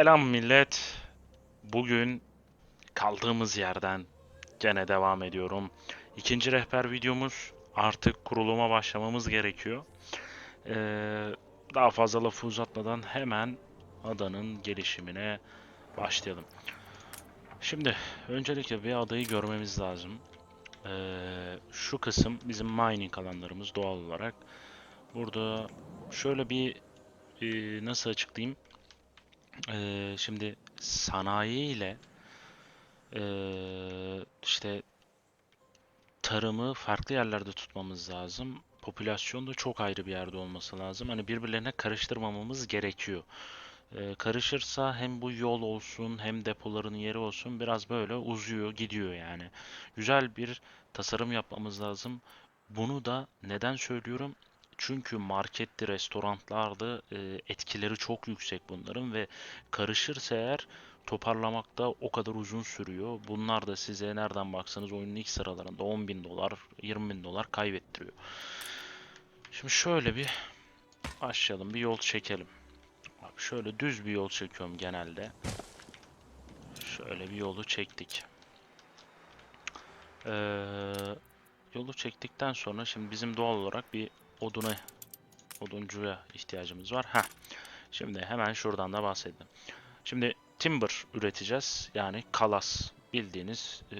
Selam millet. Bugün kaldığımız yerden gene devam ediyorum. İkinci rehber videomuz. Artık kuruluma başlamamız gerekiyor. Ee, daha fazla lafı uzatmadan hemen adanın gelişimine başlayalım. Şimdi öncelikle bir adayı görmemiz lazım. Ee, şu kısım bizim mining alanlarımız doğal olarak. Burada şöyle bir e, nasıl açıklayayım? Ee, şimdi sanayi ile ee, işte tarımı farklı yerlerde tutmamız lazım. Popülasyon da çok ayrı bir yerde olması lazım. Hani birbirlerine karıştırmamamız gerekiyor. Ee, karışırsa hem bu yol olsun hem depoların yeri olsun biraz böyle uzuyor gidiyor yani. Güzel bir tasarım yapmamız lazım. Bunu da neden söylüyorum? Çünkü marketti, restoranlarda e, etkileri çok yüksek bunların ve karışırsa eğer toparlamakta o kadar uzun sürüyor. Bunlar da size nereden baksanız oyunun ilk sıralarında 10 bin dolar, 20 bin dolar kaybettiriyor. Şimdi şöyle bir başlayalım, bir yol çekelim. Abi şöyle düz bir yol çekiyorum genelde. Şöyle bir yolu çektik. Ee, yolu çektikten sonra şimdi bizim doğal olarak bir oduna, oduncuya ihtiyacımız var. Heh. Şimdi hemen şuradan da bahsedelim. Şimdi timber üreteceğiz. Yani kalas bildiğiniz e,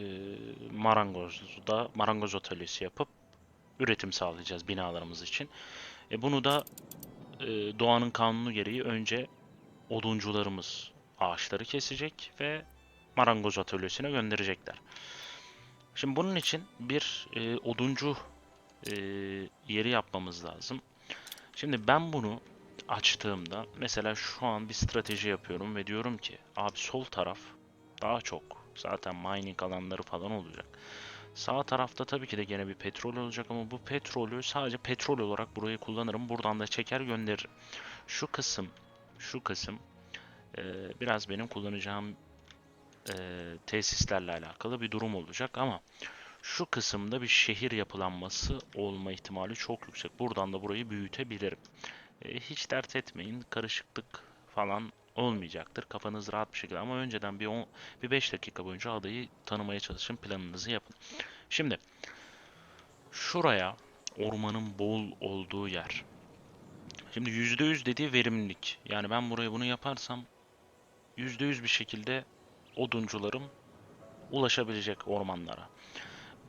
marangozda marangoz atölyesi yapıp üretim sağlayacağız binalarımız için. E, bunu da e, doğanın kanunu gereği önce oduncularımız ağaçları kesecek ve marangoz atölyesine gönderecekler. Şimdi bunun için bir e, oduncu e, yeri yapmamız lazım. Şimdi ben bunu açtığımda mesela şu an bir strateji yapıyorum ve diyorum ki abi sol taraf daha çok zaten mining alanları falan olacak. Sağ tarafta tabii ki de gene bir petrol olacak ama bu petrolü sadece petrol olarak burayı kullanırım. Buradan da çeker gönderirim. Şu kısım, şu kısım e, biraz benim kullanacağım e, tesislerle alakalı bir durum olacak ama şu kısımda bir şehir yapılanması olma ihtimali çok yüksek. Buradan da burayı büyütebilirim. E, hiç dert etmeyin. Karışıklık falan olmayacaktır. Kafanız rahat bir şekilde ama önceden bir 10 bir 5 dakika boyunca adayı tanımaya çalışın. Planınızı yapın. Şimdi şuraya ormanın bol olduğu yer. Şimdi %100 dediği verimlilik. Yani ben buraya bunu yaparsam %100 bir şekilde oduncularım ulaşabilecek ormanlara.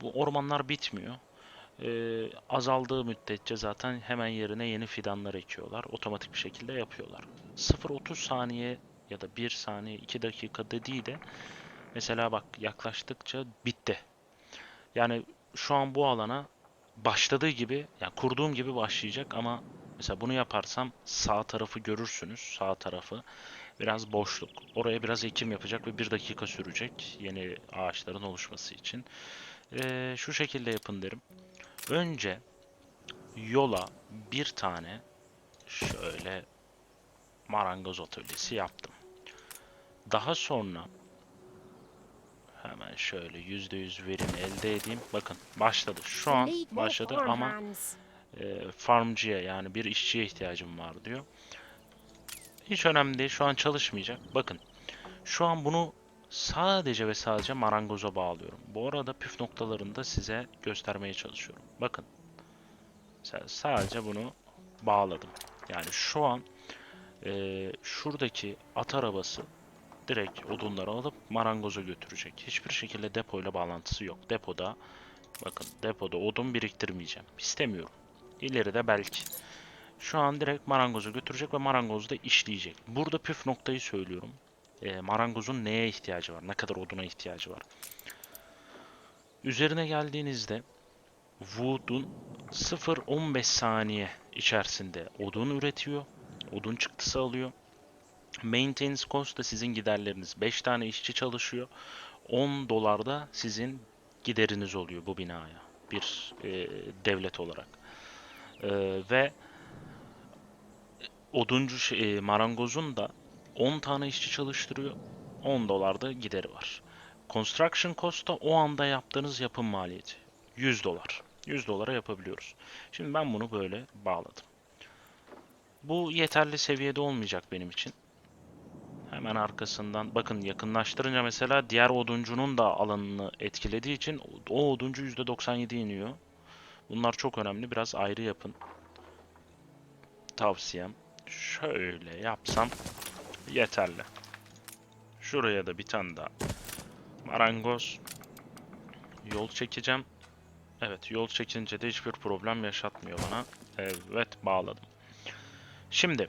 Bu ormanlar bitmiyor. Ee, azaldığı müddetçe zaten hemen yerine yeni fidanlar ekiyorlar. Otomatik bir şekilde yapıyorlar. 0-30 saniye ya da 1 saniye 2 dakika dediği de mesela bak yaklaştıkça bitti. Yani şu an bu alana başladığı gibi yani kurduğum gibi başlayacak ama mesela bunu yaparsam sağ tarafı görürsünüz. Sağ tarafı biraz boşluk. Oraya biraz ekim yapacak ve 1 dakika sürecek yeni ağaçların oluşması için. Ee, şu şekilde yapın derim. Önce yola bir tane şöyle marangoz atölyesi yaptım. Daha sonra hemen şöyle %100 verim elde edeyim. Bakın başladı. Şu an başladı ama e, farmcıya yani bir işçiye ihtiyacım var diyor. Hiç önemli değil. Şu an çalışmayacak. Bakın. Şu an bunu sadece ve sadece marangoza bağlıyorum. Bu arada püf noktalarını da size göstermeye çalışıyorum. Bakın. Sadece bunu bağladım. Yani şu an e, şuradaki at arabası direkt odunları alıp marangoza götürecek. Hiçbir şekilde depoyla bağlantısı yok. Depoda bakın depoda odun biriktirmeyeceğim. İstemiyorum. İleride belki. Şu an direkt marangoza götürecek ve marangozda işleyecek. Burada püf noktayı söylüyorum. E, marangozun neye ihtiyacı var? Ne kadar oduna ihtiyacı var? Üzerine geldiğinizde Wood'un 0-15 saniye içerisinde odun üretiyor. Odun çıktısı alıyor. Maintenance cost da sizin giderleriniz. 5 tane işçi çalışıyor. 10 dolar da sizin gideriniz oluyor bu binaya. Bir e, devlet olarak. E, ve oduncu şey, e, marangozun da 10 tane işçi çalıştırıyor. 10 dolar da gideri var. Construction cost da o anda yaptığınız yapım maliyeti. 100 dolar. 100 dolara yapabiliyoruz. Şimdi ben bunu böyle bağladım. Bu yeterli seviyede olmayacak benim için. Hemen arkasından bakın yakınlaştırınca mesela diğer oduncunun da alanını etkilediği için o oduncu %97 iniyor. Bunlar çok önemli. Biraz ayrı yapın. Tavsiyem. Şöyle yapsam yeterli. Şuraya da bir tane daha marangoz yol çekeceğim. Evet yol çekince de hiçbir problem yaşatmıyor bana. Evet bağladım. Şimdi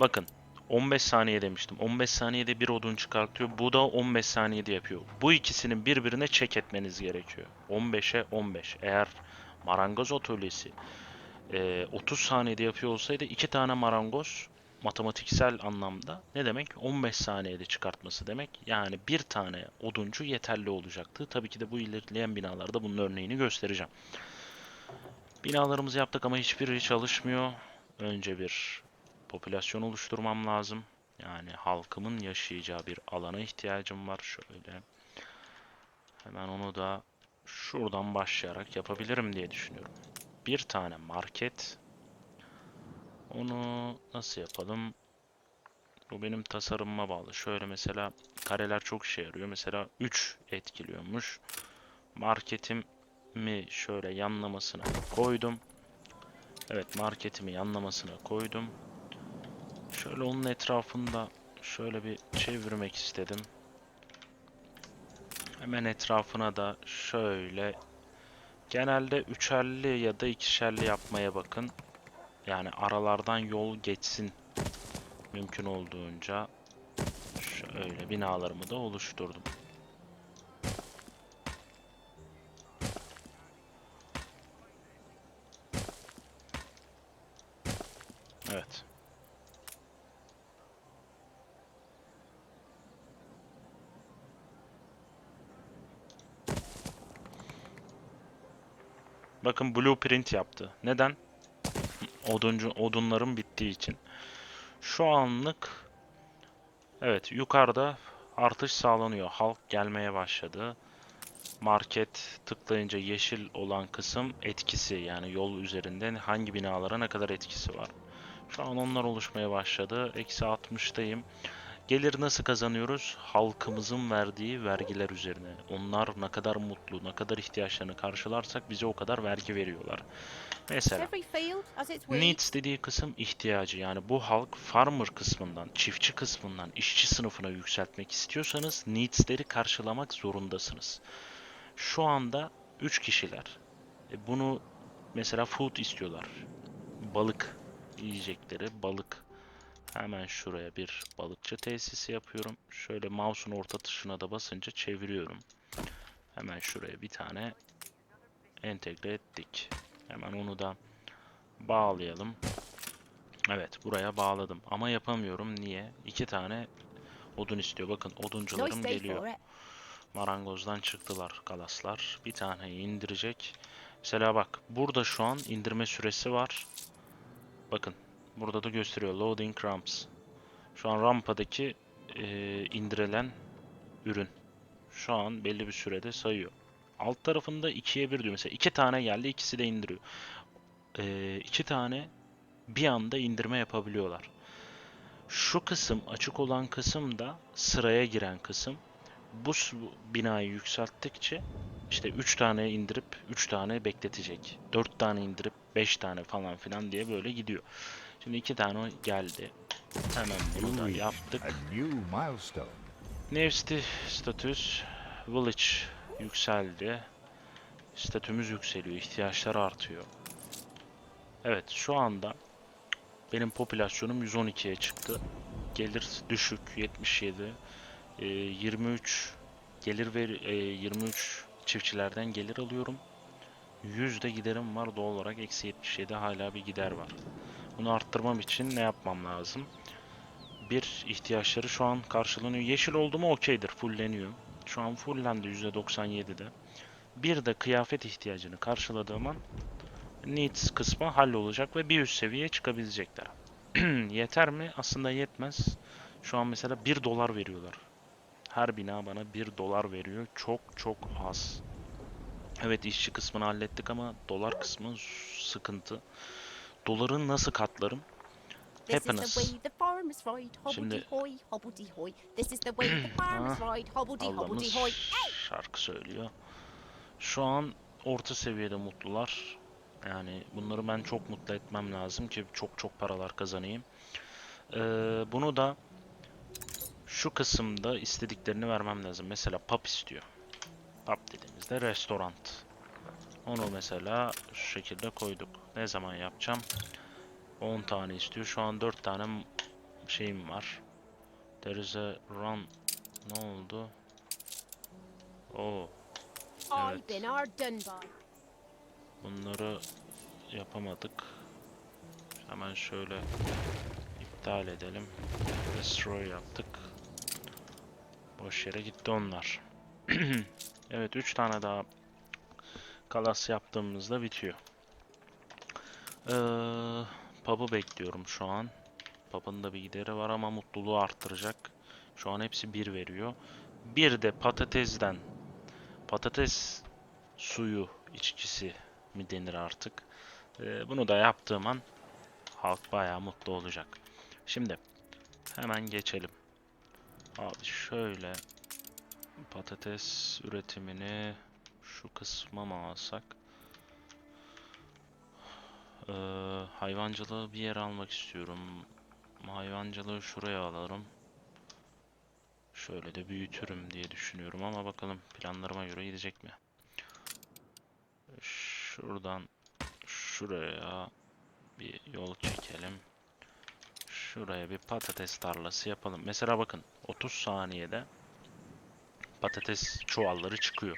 bakın 15 saniye demiştim. 15 saniyede bir odun çıkartıyor. Bu da 15 saniyede yapıyor. Bu ikisinin birbirine çek etmeniz gerekiyor. 15'e 15. Eğer marangoz atölyesi e, 30 saniyede yapıyor olsaydı iki tane marangoz matematiksel anlamda ne demek? 15 saniyede çıkartması demek. Yani bir tane oduncu yeterli olacaktı. Tabii ki de bu ilerleyen binalarda bunun örneğini göstereceğim. Binalarımızı yaptık ama hiçbiri çalışmıyor. Önce bir popülasyon oluşturmam lazım. Yani halkımın yaşayacağı bir alana ihtiyacım var. Şöyle. Hemen onu da şuradan başlayarak yapabilirim diye düşünüyorum. Bir tane market. Onu nasıl yapalım? Bu benim tasarımıma bağlı. Şöyle mesela kareler çok işe yarıyor. Mesela 3 etkiliyormuş. Marketimi şöyle yanlamasına koydum. Evet marketimi yanlamasına koydum. Şöyle onun etrafında şöyle bir çevirmek istedim. Hemen etrafına da şöyle genelde üçerli ya da ikişerli yapmaya bakın. Yani aralardan yol geçsin mümkün olduğunca. Şöyle binalarımı da oluşturdum. Evet. Bakın blueprint yaptı. Neden? Oduncu, odunların bittiği için. Şu anlık evet yukarıda artış sağlanıyor. Halk gelmeye başladı. Market tıklayınca yeşil olan kısım etkisi yani yol üzerinden hangi binalara ne kadar etkisi var. Şu an onlar oluşmaya başladı. Eksi 60'tayım. Gelir nasıl kazanıyoruz? Halkımızın verdiği vergiler üzerine. Onlar ne kadar mutlu, ne kadar ihtiyaçlarını karşılarsak bize o kadar vergi veriyorlar. Mesela. Needs dediği kısım ihtiyacı. Yani bu halk farmer kısmından, çiftçi kısmından işçi sınıfına yükseltmek istiyorsanız needs'leri karşılamak zorundasınız. Şu anda 3 kişiler. E, bunu mesela food istiyorlar. Balık yiyecekleri, balık. Hemen şuraya bir balıkçı tesisi yapıyorum. Şöyle mouse'un orta tuşuna da basınca çeviriyorum. Hemen şuraya bir tane entegre ettik. Hemen onu da bağlayalım. Evet buraya bağladım ama yapamıyorum. Niye? İki tane odun istiyor. Bakın oduncularım geliyor. Marangozdan çıktılar galaslar. Bir taneyi indirecek. Mesela bak burada şu an indirme süresi var. Bakın burada da gösteriyor loading ramps. Şu an rampadaki eee, indirilen ürün. Şu an belli bir sürede sayıyor. Alt tarafında ikiye bir diyor. Mesela iki tane geldi ikisi de indiriyor. Eee iki tane bir anda indirme yapabiliyorlar. Şu kısım açık olan kısım da sıraya giren kısım. Bu binayı yükselttikçe işte 3 tane indirip 3 tane bekletecek. 4 tane indirip 5 tane falan filan diye böyle gidiyor. Şimdi 2 tane geldi. Hemen bunu da yaptık. Nevsti statüs Village yükseldi. Statümüz yükseliyor. ihtiyaçlar artıyor. Evet şu anda benim popülasyonum 112'ye çıktı. Gelir düşük 77. Ee, 23 gelir ver e, 23 çiftçilerden gelir alıyorum. 100 de giderim var doğal olarak eksi 77 hala bir gider var. Bunu arttırmam için ne yapmam lazım? bir ihtiyaçları şu an karşılanıyor. Yeşil oldu mu okeydir. Fulleniyor. Şu an fullendi %97'de. Bir de kıyafet ihtiyacını karşıladığım an needs kısmı hallolacak ve bir üst seviyeye çıkabilecekler. Yeter mi? Aslında yetmez. Şu an mesela 1 dolar veriyorlar. Her bina bana 1 dolar veriyor. Çok çok az. Evet işçi kısmını hallettik ama dolar kısmı sıkıntı. Doları nasıl katlarım? This is the Happiness. way the farmers ride, hobbledy Şimdi- hoy, hobbledy hoy. This is the way the farmers ride, hobbledy hobbledy Ablamız hoy. şarkı söylüyor. Şu an orta seviyede mutlular. Yani bunları ben çok mutlu etmem lazım ki çok çok paralar kazanayım. Ee, bunu da şu kısımda istediklerini vermem lazım. Mesela pub istiyor. Pub dediğimizde restoran. Onu mesela şu şekilde koyduk. Ne zaman yapacağım? 10 tane istiyor. Şu an 4 tane şeyim var. There is a run. Ne oldu? Oo, Evet. bunları yapamadık. Hemen şöyle iptal edelim. Destroy yaptık. Boş yere gitti onlar. evet 3 tane daha kalas yaptığımızda bitiyor. Ee, pub'ı bekliyorum şu an. Pub'ın da bir gideri var ama mutluluğu arttıracak. Şu an hepsi 1 veriyor. Bir de patatesden patates suyu içkisi mi denir artık. Ee, bunu da yaptığım an halk bayağı mutlu olacak. Şimdi hemen geçelim. Abi şöyle patates üretimini şu kısma mı alsak? Ee, hayvancılığı bir yere almak istiyorum. Hayvancılığı şuraya alırım. Şöyle de büyütürüm diye düşünüyorum ama bakalım planlarıma göre gidecek mi? Şuradan şuraya bir yol çekelim. Şuraya bir patates tarlası yapalım. Mesela bakın 30 saniyede patates çuvalları çıkıyor.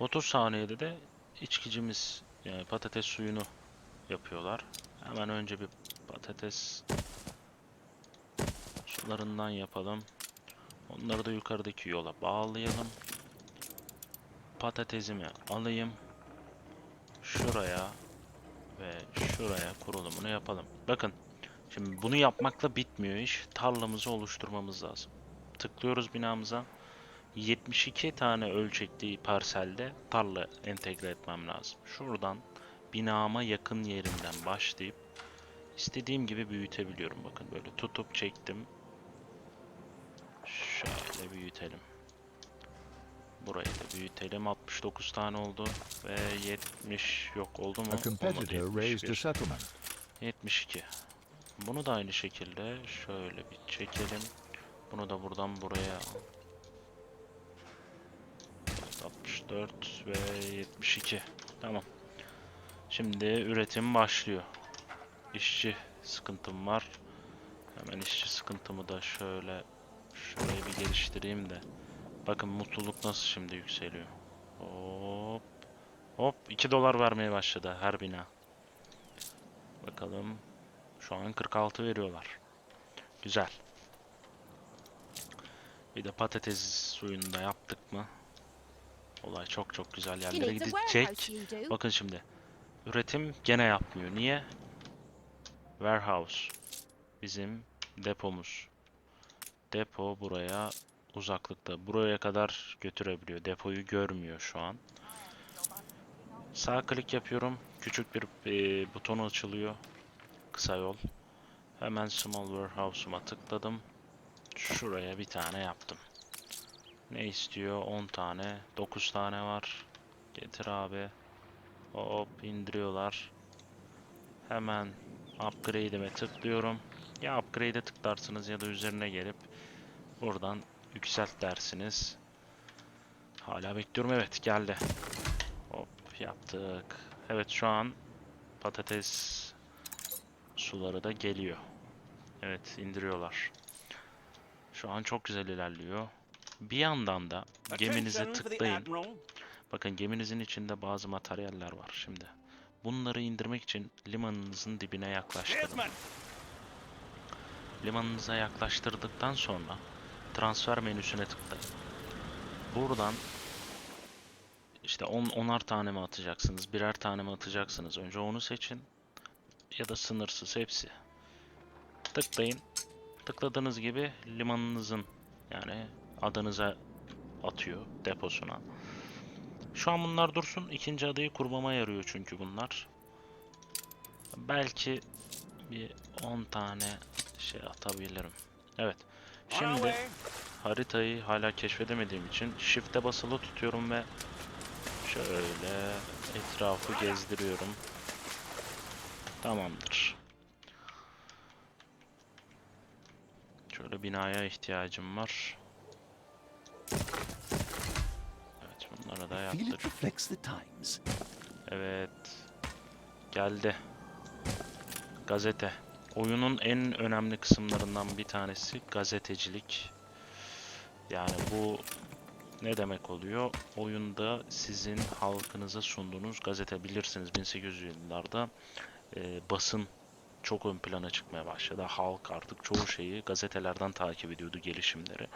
30 saniyede de içkicimiz yani patates suyunu yapıyorlar. Hemen önce bir patates sularından yapalım. Onları da yukarıdaki yola bağlayalım. Patatesimi alayım. Şuraya ve şuraya kurulumunu yapalım. Bakın şimdi bunu yapmakla bitmiyor iş. Tarlamızı oluşturmamız lazım. Tıklıyoruz binamıza. 72 tane ölçekli parselde tarla entegre etmem lazım. Şuradan binama yakın yerinden başlayıp istediğim gibi büyütebiliyorum. Bakın böyle tutup çektim. Şöyle büyütelim. Burayı da büyütelim. 69 tane oldu ve 70 yok oldu mu? Olmadı, competitor raised a 71. settlement. 72. Bunu da aynı şekilde şöyle bir çekelim. Bunu da buradan buraya al. 64 ve 72. Tamam. Şimdi üretim başlıyor. İşçi sıkıntım var. Hemen işçi sıkıntımı da şöyle şurayı bir geliştireyim de. Bakın mutluluk nasıl şimdi yükseliyor. Hop. Hop 2 dolar vermeye başladı her bina. Bakalım. Şu an 46 veriyorlar. Güzel. Bir de patates suyunu da yaptık mı? Olay çok çok güzel yerlere gidecek. Bakın şimdi. Üretim gene yapmıyor. Niye? Warehouse. Bizim depomuz. Depo buraya uzaklıkta. Buraya kadar götürebiliyor. Depoyu görmüyor şu an. Sağ klik yapıyorum. Küçük bir e, buton açılıyor. Kısa yol. Hemen Small Warehouse'uma tıkladım. Şuraya bir tane yaptım. Ne istiyor? 10 tane. 9 tane var. Getir abi. Hop indiriyorlar. Hemen upgrade'ime tıklıyorum. Ya upgrade'e tıklarsınız ya da üzerine gelip buradan yükselt dersiniz. Hala bekliyorum. Evet geldi. Hop yaptık. Evet şu an patates suları da geliyor. Evet indiriyorlar. Şu an çok güzel ilerliyor. Bir yandan da geminize tıklayın. Bakın geminizin içinde bazı materyaller var şimdi. Bunları indirmek için limanınızın dibine yaklaştırın. Limanınıza yaklaştırdıktan sonra transfer menüsüne tıklayın. Buradan işte 10 onar tane mi atacaksınız, birer tane mi atacaksınız? Önce onu seçin ya da sınırsız hepsi. Tıklayın. Tıkladığınız gibi limanınızın yani adınıza atıyor deposuna. Şu an bunlar dursun. ikinci adayı kurmama yarıyor çünkü bunlar. Belki bir 10 tane şey atabilirim. Evet. Şimdi haritayı hala keşfedemediğim için shift'e basılı tutuyorum ve şöyle etrafı gezdiriyorum. Tamamdır. Şöyle binaya ihtiyacım var. The times. Evet. Geldi. Gazete. Oyunun en önemli kısımlarından bir tanesi gazetecilik. Yani bu ne demek oluyor? Oyunda sizin halkınıza sunduğunuz gazete bilirsiniz 1800'lü yıllarda e, basın çok ön plana çıkmaya başladı. Halk artık çoğu şeyi gazetelerden takip ediyordu gelişimleri.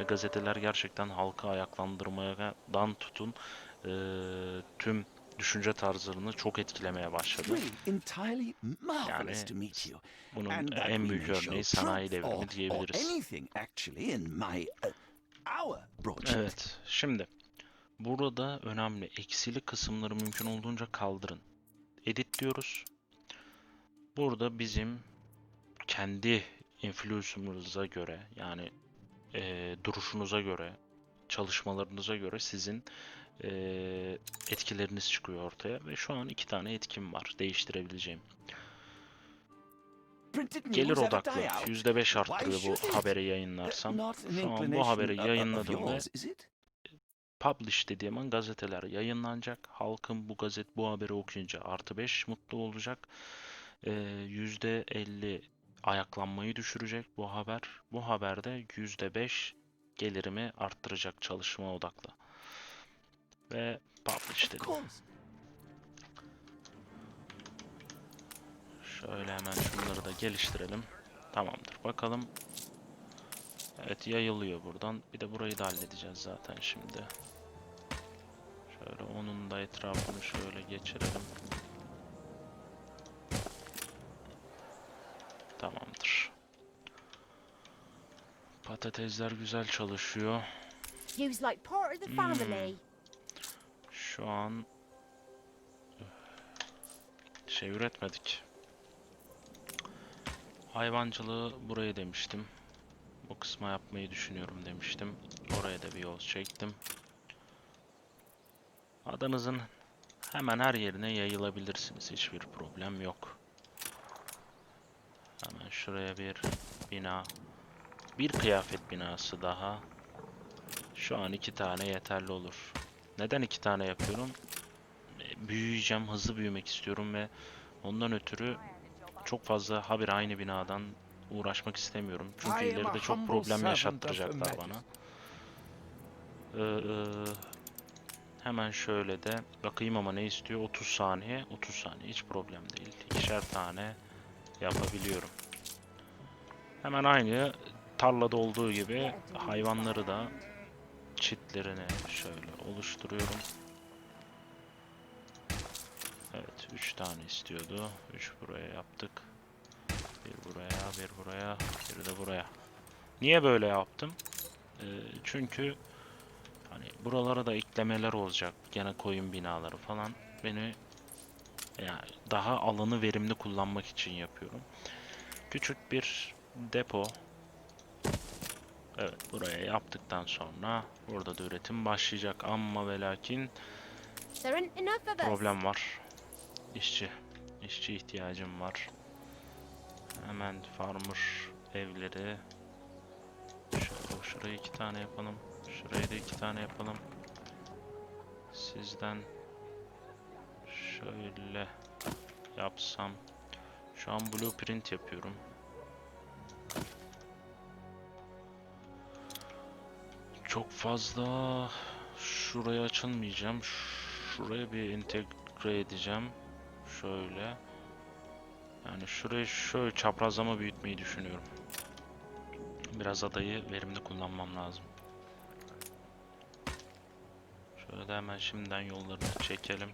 Ve gazeteler gerçekten halkı ayaklandırmadan tutun e, tüm düşünce tarzlarını çok etkilemeye başladı. Yani. Bunun en büyük örneği sanayi devrimi diyebiliriz. uh. Evet, şimdi burada önemli eksili kısımları mümkün olduğunca kaldırın. Edit diyoruz. Burada bizim kendi influencer'ımıza göre yani eee, duruşunuza göre, çalışmalarınıza göre sizin eee, etkileriniz çıkıyor ortaya ve şu an iki tane etkim var değiştirebileceğim. Gelir odaklı die out? %5 arttırıyor bu haberi yayınlarsam. Şu an bu haberi yayınladım ve publish dediğim an gazeteler yayınlanacak. Halkın bu gazet bu haberi okuyunca artı 5 mutlu olacak. Ee, %50 ayaklanmayı düşürecek bu haber. Bu haberde %5 gelirimi arttıracak çalışma odaklı. Ve publish dedim. Şöyle hemen şunları da geliştirelim. Tamamdır. Bakalım. Evet yayılıyor buradan. Bir de burayı da halledeceğiz zaten şimdi. Şöyle onun da etrafını şöyle geçirelim. Patatesler güzel çalışıyor. Hmm. Şu an şey üretmedik. Hayvancılığı buraya demiştim. Bu kısma yapmayı düşünüyorum demiştim. Oraya da bir yol çektim. Adanızın hemen her yerine yayılabilirsiniz. Hiçbir problem yok. Hemen şuraya bir bina. Bir kıyafet binası daha. Şu an iki tane yeterli olur. Neden iki tane yapıyorum? E, Büyüyeceğim, hızlı büyümek istiyorum ve ondan ötürü çok fazla habire aynı binadan uğraşmak istemiyorum. Çünkü ileride çok problem yaşattıracaklar bana. Ee, hemen şöyle de bakayım ama ne istiyor? 30 saniye. 30 saniye hiç problem değil. İkişer tane yapabiliyorum. Hemen aynı tarlada olduğu gibi hayvanları da çitlerini şöyle oluşturuyorum. Evet, 3 tane istiyordu. 3 buraya yaptık. Bir buraya, bir buraya, bir de buraya. Niye böyle yaptım? Ee, çünkü hani buralara da eklemeler olacak. Gene koyun binaları falan. Beni yani daha alanı verimli kullanmak için yapıyorum. Küçük bir depo Evet buraya yaptıktan sonra burada da üretim başlayacak ama ve lakin problem var. İşçi. İşçi ihtiyacım var. Hemen farmer evleri. Şöyle şuraya iki tane yapalım. Şuraya da iki tane yapalım. Sizden şöyle yapsam. Şu an blueprint yapıyorum. Çok fazla şuraya açılmayacağım. Şuraya bir entegre edeceğim. Şöyle. Yani şurayı şöyle çaprazlama büyütmeyi düşünüyorum. Biraz adayı verimli kullanmam lazım. Şöyle de hemen şimdiden yollarını çekelim.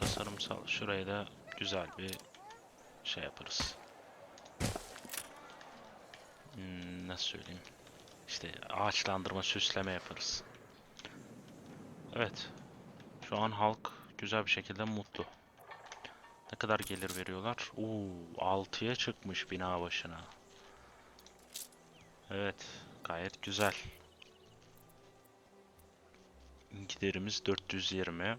Tasarımsal. Şuraya da güzel bir şey yaparız. Hmm, nasıl söyleyeyim? İşte ağaçlandırma, süsleme yaparız. Evet. Şu an halk güzel bir şekilde mutlu. Ne kadar gelir veriyorlar? Oo, 6'ya çıkmış bina başına. Evet, gayet güzel. Giderimiz 420.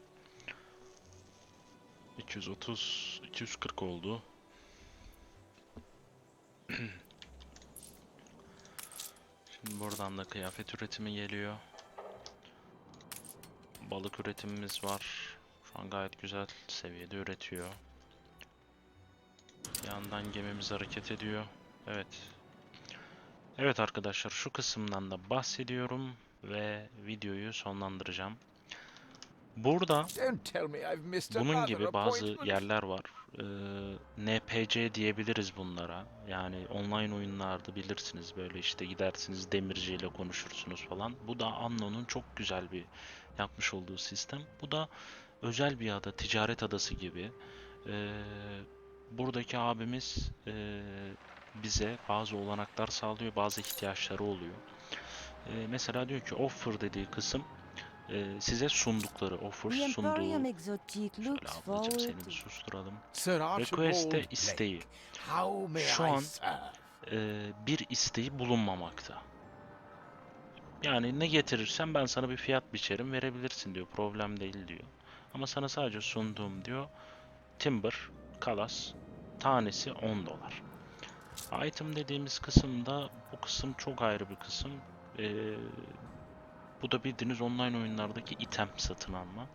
230, 240 oldu. Buradan da kıyafet üretimi geliyor. Balık üretimimiz var. Şu an gayet güzel seviyede üretiyor. Yandan gemimiz hareket ediyor. Evet. Evet arkadaşlar şu kısımdan da bahsediyorum ve videoyu sonlandıracağım. Burada bunun gibi bazı yerler var. Ee, NPC diyebiliriz bunlara. Yani online oyunlarda bilirsiniz böyle işte gidersiniz demirciyle konuşursunuz falan. Bu da Anno'nun çok güzel bir yapmış olduğu sistem. Bu da özel bir ada, ticaret adası gibi. Ee, buradaki abimiz ee, bize bazı olanaklar sağlıyor, bazı ihtiyaçları oluyor. Ee, mesela diyor ki offer dediği kısım ee, size sundukları offer sunduğu Şöyle ablacım seni bir susturalım. Request'e isteği. Şu an-? Ee, bir isteği bulunmamakta. Yani ne getirirsen ben sana bir fiyat biçerim verebilirsin diyor. Problem değil diyor. Ama sana sadece sunduğum diyor. Timber, kalas, tanesi 10 dolar. Item dediğimiz kısımda bu kısım çok ayrı bir kısım. Ee, bu da bildiğiniz online oyunlardaki item satın alma.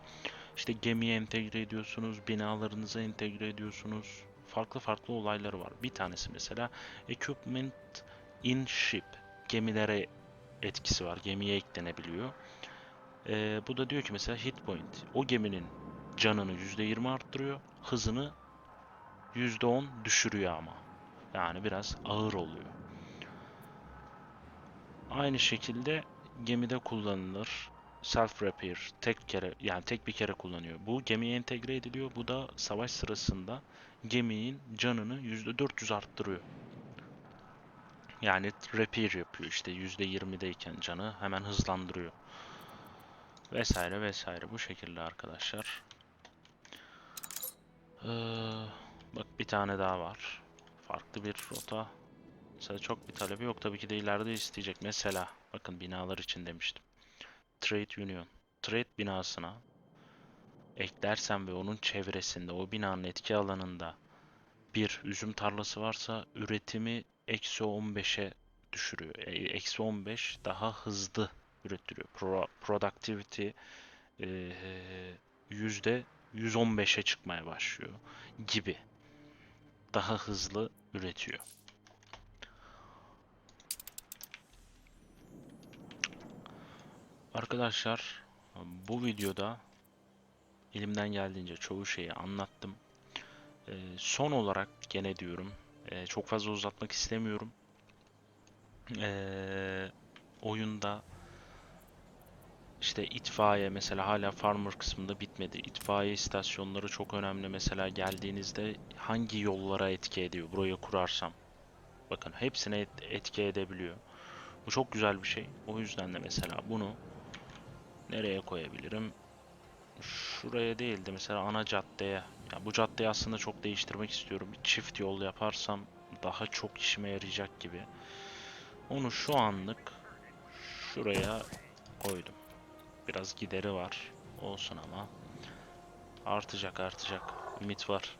İşte gemiye entegre ediyorsunuz, binalarınıza entegre ediyorsunuz. Farklı farklı olayları var. Bir tanesi mesela equipment in ship. Gemilere etkisi var. Gemiye eklenebiliyor. Ee, bu da diyor ki mesela hit point. O geminin canını %20 arttırıyor. Hızını %10 düşürüyor ama. Yani biraz ağır oluyor. Aynı şekilde gemide kullanılır. Self repair tek kere yani tek bir kere kullanıyor. Bu gemiye entegre ediliyor. Bu da savaş sırasında geminin canını %400 arttırıyor. Yani repair yapıyor işte %20'deyken canı hemen hızlandırıyor. Vesaire vesaire bu şekilde arkadaşlar. Ee, bak bir tane daha var. Farklı bir rota. Mesela çok bir talebi yok tabii ki de ileride isteyecek. Mesela bakın binalar için demiştim. Trade Union. Trade binasına eklersen ve onun çevresinde o binanın etki alanında bir üzüm tarlası varsa üretimi eksi 15'e düşürüyor. E, Eksi 15 daha hızlı üretiliyor. Pro, productivity e, yüzde 115'e çıkmaya başlıyor gibi. Daha hızlı üretiyor. Arkadaşlar bu videoda elimden geldiğince çoğu şeyi anlattım. Ee, son olarak gene diyorum e, çok fazla uzatmak istemiyorum. Ee, oyunda işte itfaiye mesela hala farmer kısmında bitmedi. İtfaiye istasyonları çok önemli. Mesela geldiğinizde hangi yollara etki ediyor burayı kurarsam. Bakın hepsine et- etki edebiliyor. Bu çok güzel bir şey. O yüzden de mesela bunu nereye koyabilirim? Şuraya değil de mesela ana caddeye. Ya bu caddeyi aslında çok değiştirmek istiyorum. Bir çift yol yaparsam daha çok işime yarayacak gibi. Onu şu anlık şuraya koydum. Biraz gideri var. Olsun ama. Artacak artacak. Ümit var.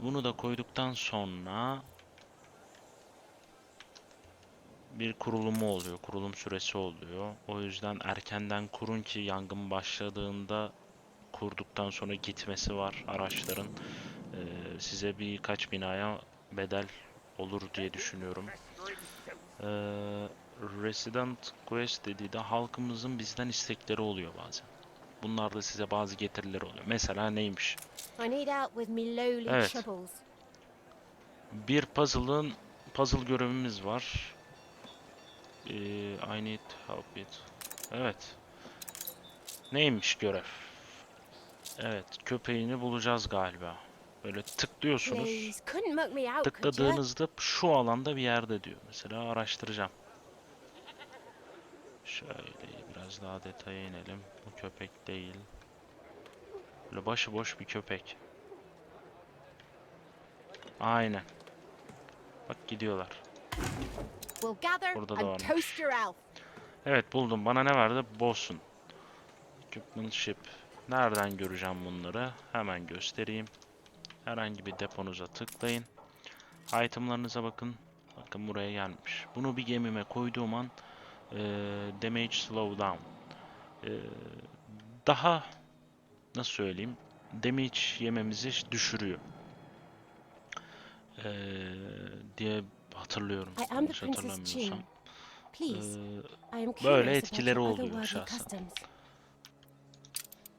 Bunu da koyduktan sonra bir kurulumu oluyor. Kurulum süresi oluyor. O yüzden erkenden kurun ki yangın başladığında kurduktan sonra gitmesi var araçların. Ee, size birkaç binaya bedel olur diye düşünüyorum. Ee, Resident Quest dediği de halkımızın bizden istekleri oluyor bazen. Bunlar da size bazı getirileri oluyor. Mesela neymiş? Evet. Bir puzzle'ın puzzle görevimiz var. Ee, I need help with. Evet. Neymiş görev? Evet, köpeğini bulacağız galiba. Böyle tıklıyorsunuz. Tıkladığınızda şu alanda bir yerde diyor. Mesela araştıracağım. Şöyle biraz daha detaya inelim. Bu köpek değil. Böyle başıboş bir köpek. Aynen. Bak gidiyorlar. We'll gather Burada da varmış. Evet buldum. Bana ne verdi? Bosun. Equipmentship. Nereden göreceğim bunları? Hemen göstereyim. Herhangi bir deponuza tıklayın. Itemlarınıza bakın. Bakın buraya gelmiş. Bunu bir gemime koyduğum an eee, damage slow down. Eee, daha nasıl söyleyeyim? Damage yememizi düşürüyor. Eee, diye hatırlıyorum. I am the Princess hatırlamıyorsam. Jean. Please, Eee, I am böyle curious about etkileri your oluyor otherworldly şahsen. customs.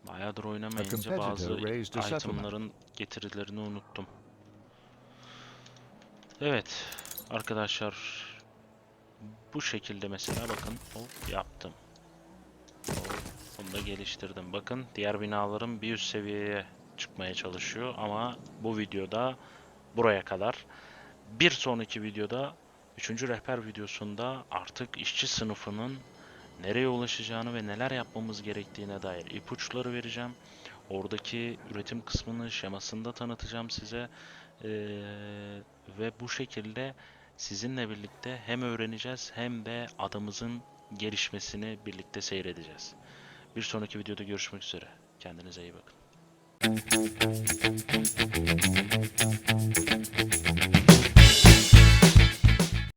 Bayağıdır oynamayınca competitor bazı raised a settlement. itemların getirilerini unuttum. Evet arkadaşlar bu şekilde mesela bakın hop yaptım. Hop, bunu da geliştirdim. Bakın diğer binaların bir üst seviyeye çıkmaya çalışıyor ama bu videoda buraya kadar. Bir sonraki videoda 3. rehber videosunda artık işçi sınıfının nereye ulaşacağını ve neler yapmamız gerektiğine dair ipuçları vereceğim. Oradaki üretim kısmını şemasında tanıtacağım size. Ee, ve bu şekilde sizinle birlikte hem öğreneceğiz hem de adımızın gelişmesini birlikte seyredeceğiz. Bir sonraki videoda görüşmek üzere. Kendinize iyi bakın.